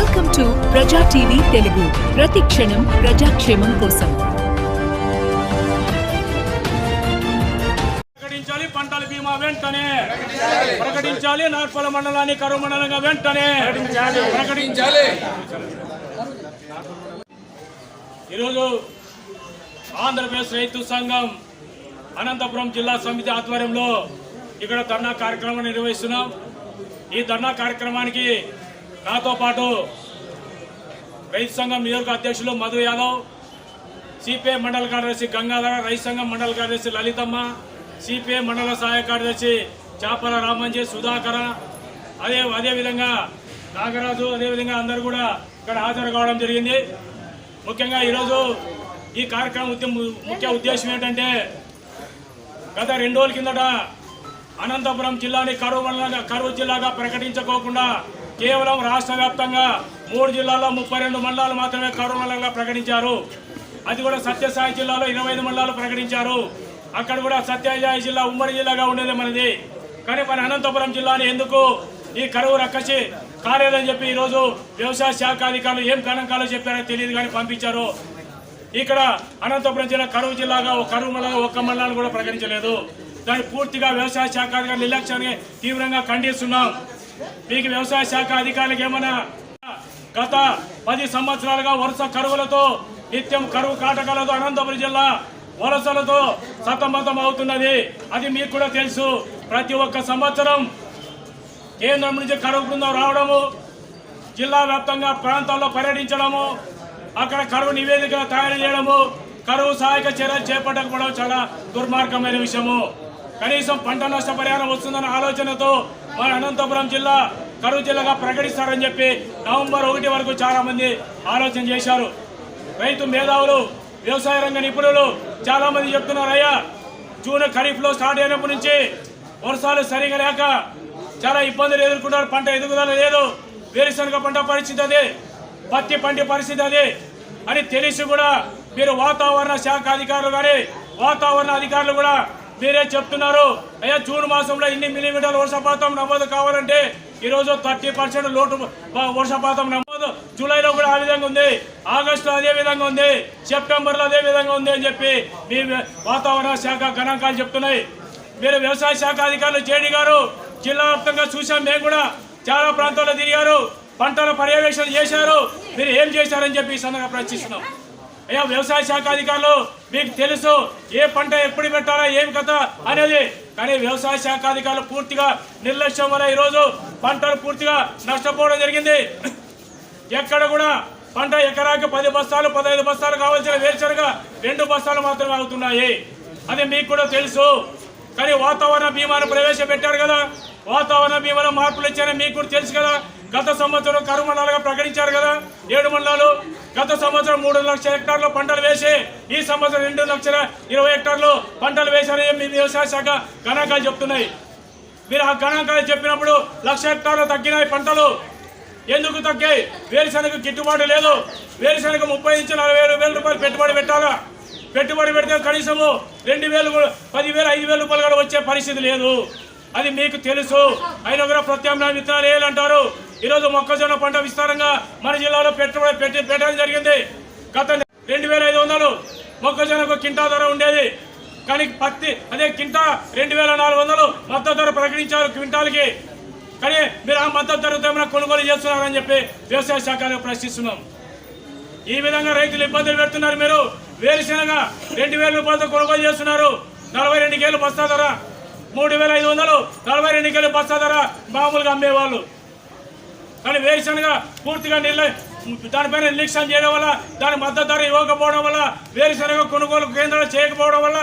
Welcome to Praja TV Telugu. ప్రతి క్షణం ప్రజాక్షేమం కోసం. ప్రకటించాలి పంటల బీమా వెంటనే. ప్రకటించాలి నార్పల మండలాన్ని కరువు మండలంగా వెంటనే. ప్రకటించాలి. ఈరోజు ఆంధ్రప్రదేశ్ రైతు సంఘం అనంతపురం జిల్లా సమితి ఆధ్వర్యంలో ఇక్కడ ధర్నా కార్యక్రమం నిర్వహిస్తున్నాం. ఈ ధర్నా కార్యక్రమానికి నాతో పాటు రైతు సంఘం నియోజక అధ్యక్షులు మధు యాదవ్ సిపిఐ మండల కార్యదర్శి గంగాధర రైతు సంఘం మండల కార్యదర్శి లలితమ్మ సిపిఐ మండల సహాయ కార్యదర్శి చాపల రామంజీ సుధాకర అదే అదేవిధంగా నాగరాజు అదేవిధంగా అందరూ కూడా ఇక్కడ హాజరు కావడం జరిగింది. ముఖ్యంగా ఈరోజు ఈ కార్యక్రమం ముఖ్య ఉద్దేశం ఏంటంటే గత రెండు రోజుల కిందట అనంతపురం జిల్లాని కరువు మండలంగా కరువు జిల్లాగా ప్రకటించుకోకుండా కేవలం రాష్ట్ర వ్యాప్తంగా మూడు జిల్లాల్లో ముప్పై రెండు మండలాలు మాత్రమే కరువు ప్రకటించారు. అది కూడా సత్యసాయి జిల్లాలో ఇరవై ఐదు మండలాలు ప్రకటించారు. అక్కడ కూడా సత్యసాయి జిల్లా ఉమ్మడి జిల్లాగా ఉండేది మనది. కానీ మన అనంతపురం జిల్లాని ఎందుకు ఈ కరువు రక్కసి కాలేదని చెప్పి ఈరోజు వ్యవసాయ శాఖ అధికారులు ఏం గణాంకాలు చెప్పారో తెలియదు కానీ పంపించారు. ఇక్కడ అనంతపురం జిల్లా కరువు జిల్లాగా ఒక కరువు మండలం ఒక్క మండలాన్ని కూడా ప్రకటించలేదు. దాన్ని పూర్తిగా వ్యవసాయ శాఖ అధికారులు నిర్లక్ష్యాన్ని తీవ్రంగా ఖండిస్తున్నాం. మీకు వ్యవసాయ శాఖ అధికారులకు ఏమైనా గత పది సంవత్సరాలుగా వరుస కరువులతో నిత్యం కరువు కాటకాలతో అనంతపురం జిల్లా వలసలతో సతమతం అవుతున్నది. అది మీకు కూడా తెలుసు. ప్రతి ఒక్క సంవత్సరం కేంద్రం నుంచి కరువు బృందం రావడము జిల్లా వ్యాప్తంగా ప్రాంతాల్లో పర్యటించడము అక్కడ కరువు నివేదిక తయారు చేయడము కరువు సహాయక చర్యలు చేపట్టకపోవడం చాలా దుర్మార్గమైన విషయము. కనీసం పంట నష్ట పరిహారం వస్తుందన్న ఆలోచనతో మన అనంతపురం జిల్లా కరువు జిల్లాగా ప్రకటిస్తారని చెప్పి నవంబర్ ఒకటి వరకు చాలా మంది ఆలోచన చేశారు. రైతు మేధావులు వ్యవసాయ రంగ నిపుణులు చాలా మంది చెప్తున్నారు అయ్యా జూన్ ఖరీఫ్లో స్టార్ట్ అయినప్పటి నుంచి వర్షాలు సరిగా లేక చాలా ఇబ్బందులు ఎదుర్కొన్నారు పంట ఎదుగుదల లేదు. వేరుశనగ పంట పరిస్థితి అది. పత్తి పంట పరిస్థితి అది. అని తెలిసి కూడా మీరు వాతావరణ శాఖ అధికారులు కానీ వాతావరణ అధికారులు కూడా మీరే చెప్తున్నారు అయ్యా జూన్ మాసంలో ఇన్ని మిల్లీమీటర్ల వర్షపాతం నమోదు కావాలంటే ఈరోజు థర్టీ పర్సెంట్ లోటు వర్షపాతం నమోదు. జూలైలో కూడా ఆ విధంగా ఉంది ఆగస్టులో అదే విధంగా ఉంది సెప్టెంబర్లో అదే విధంగా ఉంది అని చెప్పి మీ వాతావరణ శాఖ గణాంకాలు చెప్తున్నాయి. మీరు వ్యవసాయ శాఖ అధికారులు జేడి గారు జిల్లా వ్యాప్తంగా చూసాం మేము కూడా చాలా ప్రాంతాల్లో తిరిగారు పంటల పర్యవేక్షణ చేశారు మీరు ఏం చేశారని చెప్పి ఈ సందర్భంగా ప్రశ్నిస్తున్నాం. అయ్యా వ్యవసాయ శాఖ అధికారులు మీకు తెలుసు ఏ పంట ఎప్పుడు పెట్టాలా ఏం కథ అనేది. కానీ వ్యవసాయ శాఖ అధికారులు పూర్తిగా నిర్లక్ష్యం వల్ల ఈరోజు పంటలు పూర్తిగా నష్టపోవడం జరిగింది. ఎక్కడ కూడా పంట ఎకరాకి పది బస్తాలు పదహైదు బస్తాలు కావాల్సిన వేరుశనగ రెండు బస్తాలు మాత్రమే అవుతున్నాయి. అది మీకు కూడా తెలుసు. కానీ వాతావరణ బీమాను ప్రవేశపెట్టారు కదా. వాతావరణ బీమాలో మార్పులు ఇచ్చారని మీకు కూడా తెలుసు కదా. గత సంవత్సరం కరువు మండలాలుగా ప్రకటించారు కదా. ఏడు మండలాలు గత సంవత్సరం మూడు లక్షల హెక్టార్లు పంటలు వేసి ఈ సంవత్సరం రెండు లక్షల ఇరవై హెక్టార్లు పంటలు వేశారని మీ వ్యవసాయ శాఖ గణాంకాలు చెప్తున్నాయి. మీరు ఆ గణాంకాలు చెప్పినప్పుడు లక్ష హెక్టార్లు తగ్గినాయి పంటలు. ఎందుకు తగ్గాయి? వేరుశనగ గిట్టుబాటు లేదు. వేరుశనగ ముప్పై నుంచి నలభై వేల రూపాయలు పెట్టుబడి పెట్టాలా? పెట్టుబడి పెడితే కనీసము రెండు వేలు పదివేలు ఐదు వేల రూపాయలు కూడా వచ్చే పరిస్థితి లేదు. అది మీకు తెలుసు. అయినా కూడా ప్రత్యామ్నాయ విత్తనాలు వేయాలంటారు ఈరోజు మొక్కజొన్న పంట విస్తారంగా మన జిల్లాలో పెట్టుబడి పెట్టి పెట్టడం జరిగింది. గత రెండు వేల ఐదు వందలు మొక్కజొన్నకు కింటా ధర ఉండేది. కానీ పత్తి అదే కింటా రెండు వేల నాలుగు వందలు మద్దతు ధర ప్రకటించారు క్వింటాల్కి. కానీ మీరు ఆ మద్దతు ధరతో ఏమైనా కొనుగోలు చేస్తున్నారని చెప్పి వ్యవసాయ శాఖను ప్రశ్నిస్తున్నాం. ఈ విధంగా రైతులు ఇబ్బందులు పెడుతున్నారు మీరు. వేరుశెనగ రెండు వేల రూపాయలతో కొనుగోలు చేస్తున్నారు. నలభై రెండు కేలు బస్తా ధర. మూడు వేల ఐదు వందలు నలభై రెండు కేలు బస్తా ధర మామూలుగా అమ్మేవాళ్ళు. కానీ వేరుశనగ పూర్తిగా నిల్ దానిపైన నిర్లక్ష్యం చేయడం వల్ల దాని మద్దతు ధర ఇవ్వకపోవడం వల్ల వేరుశనగ కొనుగోలు కేంద్రాలు చేయకపోవడం వల్ల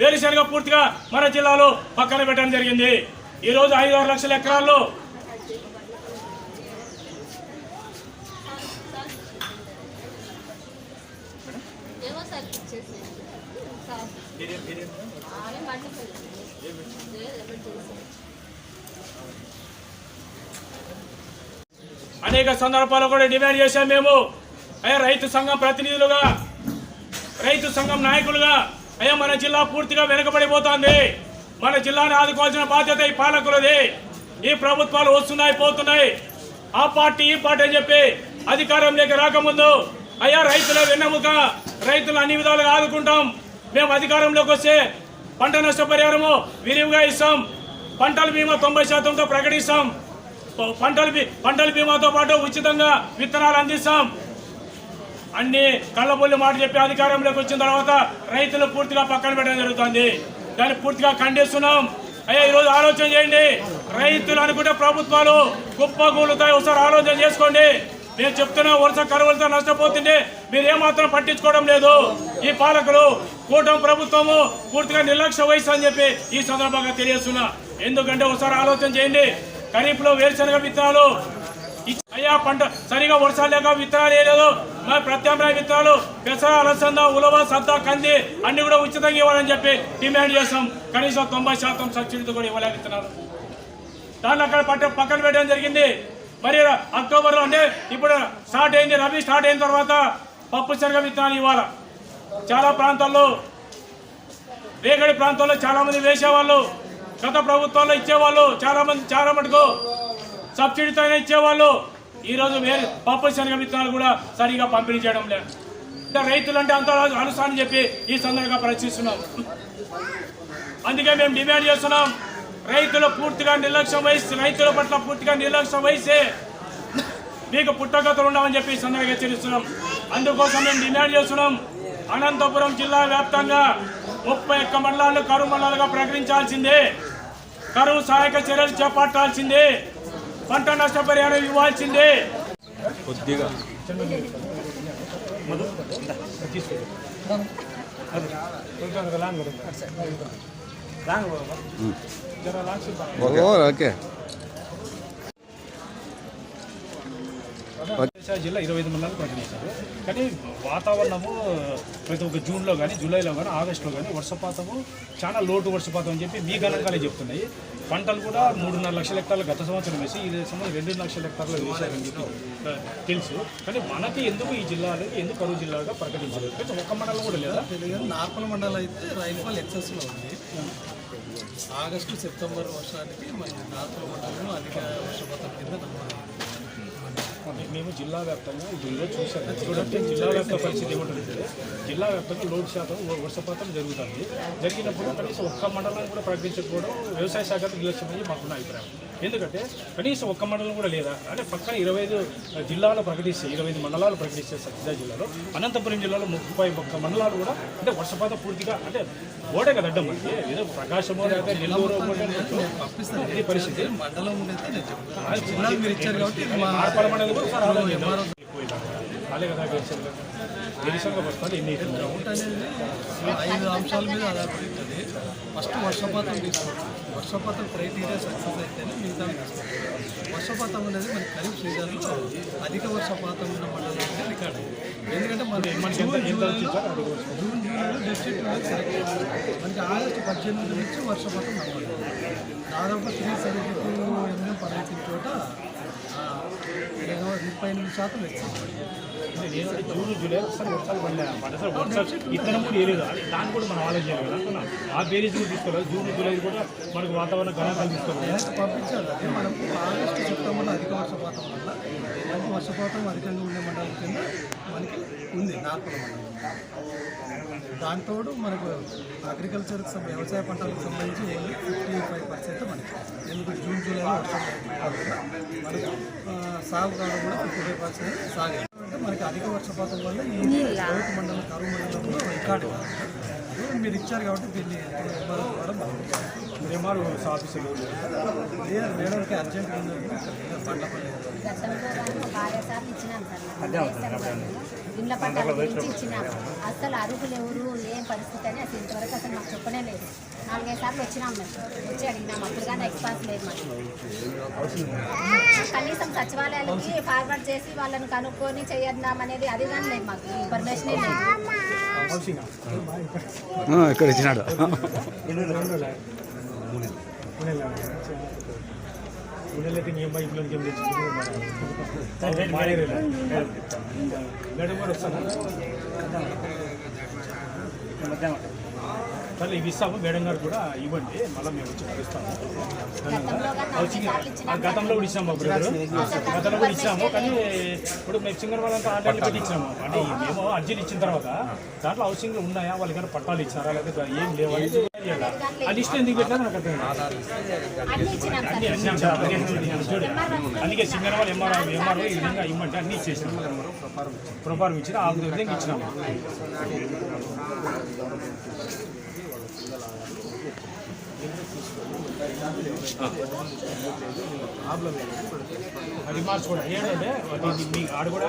వేరుశనగ పూర్తిగా మన జిల్లాలో పక్కన పెట్టడం జరిగింది. ఈరోజు ఐదు ఆరు లక్షల ఎకరాల్లో ఏమో సార్ ఇచ్చేసి సార్ ఆమె మండిపోయింది లేదు ఎవరు చేసి అనేక సందర్భాల్లో కూడా డిమాండ్ చేశాం మేము. అయ్యా రైతు సంఘం ప్రతినిధులుగా రైతు సంఘం నాయకులుగా అయ్యా మన జిల్లా పూర్తిగా వెనుకబడిపోతుంది. మన జిల్లాను ఆదుకోవాల్సిన బాధ్యత ఈ పాలకులది. ఈ ప్రభుత్వాలు వస్తున్నాయి పోతున్నాయి. ఆ పార్టీ ఈ పార్టీ అని చెప్పి అధికారంలోకి రాకముందు అయ్యా రైతుల వెన్నెముక రైతులు అన్ని విధాలుగా ఆదుకుంటాం. మేము అధికారంలోకి వస్తే పంట నష్టపరిహారము విరివిగా ఇస్తాం. పంటల బీమా తొంభై శాతంతో ప్రకటిస్తాం. పంటల పంటల బీమాతో పాటు ఉచితంగా విత్తనాలు అందిస్తాం. అన్ని కళ్ళబొల్లి మాట చెప్పి అధికారంలోకి వచ్చిన తర్వాత రైతులు పూర్తిగా పక్కన పెట్టడం జరుగుతుంది. దాన్ని పూర్తిగా ఖండిస్తున్నాం. అయ్యా ఈరోజు ఆలోచన చేయండి. రైతులు అనుకుంటే ప్రభుత్వాలు కుప్పగూలుతాయి ఒకసారి ఆలోచన చేసుకోండి. నేను చెప్తున్నా వరుస కరువులతో నష్టపోతుంటే మీరు ఏమాత్రం పట్టించుకోవడం లేదు. ఈ పాలకులు కూటమి ప్రభుత్వము పూర్తిగా నిర్లక్ష్య వయసు అని చెప్పి ఈ సందర్భంగా తెలియస్తున్నా ఎందుకంటే ఒకసారి ఆలోచన చేయండి. ఖరీఫ్లో వేరుశనగ విత్తనాలు అయ్యా పంట సరిగా వర్షాలు లేక విత్తనాలు వేయలేదు. మరి ప్రత్యామ్నాయ విత్తనాలు పెసర అలసంద ఉలవ సద్ద కంది అన్ని కూడా ఉచితంగా ఇవ్వాలని చెప్పి డిమాండ్ చేస్తాం. కనీసం తొంభై శాతం సబ్సిడీతో కూడా ఇవ్వలేక విత్తనాలు. దాన్ని అక్కడ పట్ట పక్కన పెట్టడం జరిగింది. మరి అక్టోబర్లో అంటే ఇప్పుడు స్టార్ట్ అయింది రబీ స్టార్ట్ అయిన తర్వాత పప్పు శనగ విత్తనాలు ఇవ్వాలి. చాలా ప్రాంతాల్లో రేగడి ప్రాంతాల్లో చాలా మంది వేసేవాళ్ళు గత ప్రభుత్వాల్లో ఇచ్చేవాళ్ళు చాలా మంది చాలా మటుకు సబ్సిడీతోనే ఇచ్చేవాళ్ళు. ఈరోజు వేరు పప్పు శనగ విత్తనాలు కూడా సరిగా పంపిణీ చేయడం లేదు. అంటే రైతులు అంటే అంత అనుసారం చెప్పి ఈ సందర్భంగా ప్రశ్నిస్తున్నాం. అందుకే మేము డిమాండ్ చేస్తున్నాం. రైతులు పూర్తిగా నిర్లక్ష్యం వహిస్తే రైతుల పట్ల పూర్తిగా నిర్లక్ష్యం వహిస్తే మీకు పుట్టగతులు ఉండవని చెప్పి సందర్భంగా హెచ్చరిస్తున్నాం. అందుకోసం మేము డిమాండ్ చేస్తున్నాం. అనంతపురం జిల్లా వ్యాప్తంగా ముప్పై ఒక్క మండలాలు కరువు మండలాలుగా ప్రకటించాల్సిందే. కరువు సహాయక చర్యలు చేపట్టాల్సిందే. పంట నష్టపరిహారం ఇవ్వాల్సిందే. కొద్దిగా. ஓகே. జిల్లా ఇరవై ఐదు మండలాలు ప్రకటించారు. కానీ వాతావరణము ప్రతి ఒక్క జూన్లో కానీ జూలైలో కానీ ఆగస్టులో కానీ వర్షపాతము చాలా లోటు వర్షపాతం అని చెప్పి మీ గణాంకాలే చెప్తున్నాయి. పంటలు కూడా మూడున్నర లక్షల హెక్టార్లు గత సంవత్సరం వేసి ఈ సంవత్సరం రెండు లక్షల హెక్టార్లు వేశారని చెప్పి తెలుసు. కానీ మనకి ఎందుకు ఈ జిల్లాలో ఎందుకు కరువు జిల్లాగా ప్రకటించలేదు కానీ ఒక్క మండలం కూడా లేదా? నార్మల్ మండలం అయితే రైన్ఫాల్ ఎక్సెస్లో ఉంది. ఆగస్టు సెప్టెంబర్ వర్షానికి మన నార్మల్ మండలంలో అధిక వర్షపాతం కింద మేము జిల్లా వ్యాప్తంగా ఈ జిల్లా చూసాము చూడంటే జిల్లా వ్యాప్త పరిస్థితి ఏమంటుందంటే జిల్లా వ్యాప్తంగా లోడ్ శాతం వర్షపాతం జరుగుతుంది. జరిగినప్పుడు కనీసం ఒక్క మండలాన్ని కూడా ప్రకటించకపోవడం వ్యవసాయ శాఖ నిర్లక్ష్యమని మాకున్న అభిప్రాయం. ఎందుకంటే కనీసం ఒక్క మండలం కూడా లేదా అంటే పక్కన ఇరవై ఐదు జిల్లాలు ప్రకటిస్తే ఇరవై ఐదు మండలాలు ప్రకటిస్తే సత్యదా జిల్లాలో అనంతపురం జిల్లాలో ముప్పై ఒక్క మండలాలు కూడా అంటే వర్షపాతం పూర్తిగా అంటే ఓడే కదా అడ్డం మనకి ఏదో ప్రకాశమో లేకపోతే నెల్లూరు ఇది పరిస్థితి. మండలం మీరు ఇచ్చారు కాబట్టి ఆడపడ మండలం కూడా కదా ఎన్ని ఐదు అంశాల మీద ఆధారపడి ఉంటుంది. ఫస్ట్ వర్షపాతం తీసుకోండి వర్షపాతం క్రైటీరియా సక్సెస్ అయితేనే మిగతా తీసుకోండి వర్షపాతం అనేది మన ఖరీఫ్ సీజన్లో అధిక వర్షపాతం ఉన్న మండలం అనేది రికార్డ్ ఎందుకంటే మన జూన్ జూలైలో డిస్ట్రిక్ట్ వైజ్ సెలెక్ట్ చేశారు. మనకి ఆగస్టు పద్దెనిమిది నుంచి వర్షపాతం నమోదు దాదాపు త్రీ సెవెంటీ టూ ఎంఎం పర్యటించిన చోట ముప్పై ఎనిమిది శాతం జూన్ జూలై అసలు వర్షాలు పడలే మాట అసలు వర్షాలు ఇత్తనం కూడా వేయలేదు. దాన్ని కూడా మనం ఆలోచన చేయాలి కదా. ఆ బేరీస్ కూడా తీసుకోవాలి జూన్ జూలై కూడా మనకు వాతావరణ గణాంకాలు తీసుకోవాలి పంపించాలి అదే మనకు ఆగస్టు సెప్టెంబర్లో అధిక వర్షపాతం వల్ల మనకి వర్షపాతం అధికంగా ఉండే మండలం కింద మనకి ఉంది నార్పల మండలం. దాంతోడు మనకు అగ్రికల్చర్కి సం- వ్యవసాయ పంటలకు సంబంధించి ఫిఫ్టీ ఫైవ్ పర్సెంట్ మనకి. ఎందుకు జూన్ జూలైలో వర్షం మనకు సాగు కావడం కూడా ఫిఫ్టీ ఫైవ్ పర్సెంట్ సాగు. అంటే మనకి అధిక వర్షపాతం వల్ల ఈ మండలం కరువు మండలంలో రికార్డు కాదు. అదే మీరు ఇచ్చారు కాబట్టి దీన్ని కూడా మనం ఎంఆర్ ఆఫీసులు లేదు మేడంకి అర్జెంట్ ఉంది అక్కడ లేదు, బండ్లపల్లి గతంలో కానీ ఇండ్ల పట్టాల గురించి ఇచ్చినాం అసలు అర్హులు ఎవరు ఏం పరిస్థితి అని అసలు ఇంతవరకు అసలు మాకు చెప్పనే లేదు. నాలుగైదు సార్లు వచ్చినాం మేము. వచ్చి అడిగినాం అప్పుడు కానీ ఎక్స్పాన్స్ లేదు మాకు. కనీసం సచివాలయాలకి ఫార్వర్డ్ చేసి వాళ్ళని కనుక్కొని చేయద్దాం అనేది అది కానీ లేదు మాకు. ఇన్ఫర్మేషన్ లేదు. ఇక్కడ ఇచ్చినాడు. మేడం కూడా వస్తాను సరే ఇవి ఇస్తాము మేడం గారు కూడా ఇవ్వండి మళ్ళీ మేము వచ్చి ఇస్తాము గతంలో కూడా ఇచ్చాము బ్రదర్ గతంలో కూడా ఇచ్చాము కానీ ఇప్పుడు మేము సింగర్ వాళ్ళంతా ఆన్లైన్ పెట్టి ఇచ్చినాము అంటే మేము అర్జీలు ఇచ్చిన తర్వాత దాంట్లో హౌసింగ్ ఉన్నాయా వాళ్ళకి పట్టాలు ఇచ్చారా లేకపోతే ఏం లేవా అందుకే సింగర్ వాళ్ళు ఎంఆర్ఓ ఎంఆర్ఓ ఈ విధంగా ఇమ్మంటే అన్ని ఇచ్చేసినాము ప్రొఫార్మ్ ఇచ్చిన ఆ విధంగా ఇచ్చినాము అది మార్చుకోవడం ఏంటంటే అది మీ ఆడ కూడా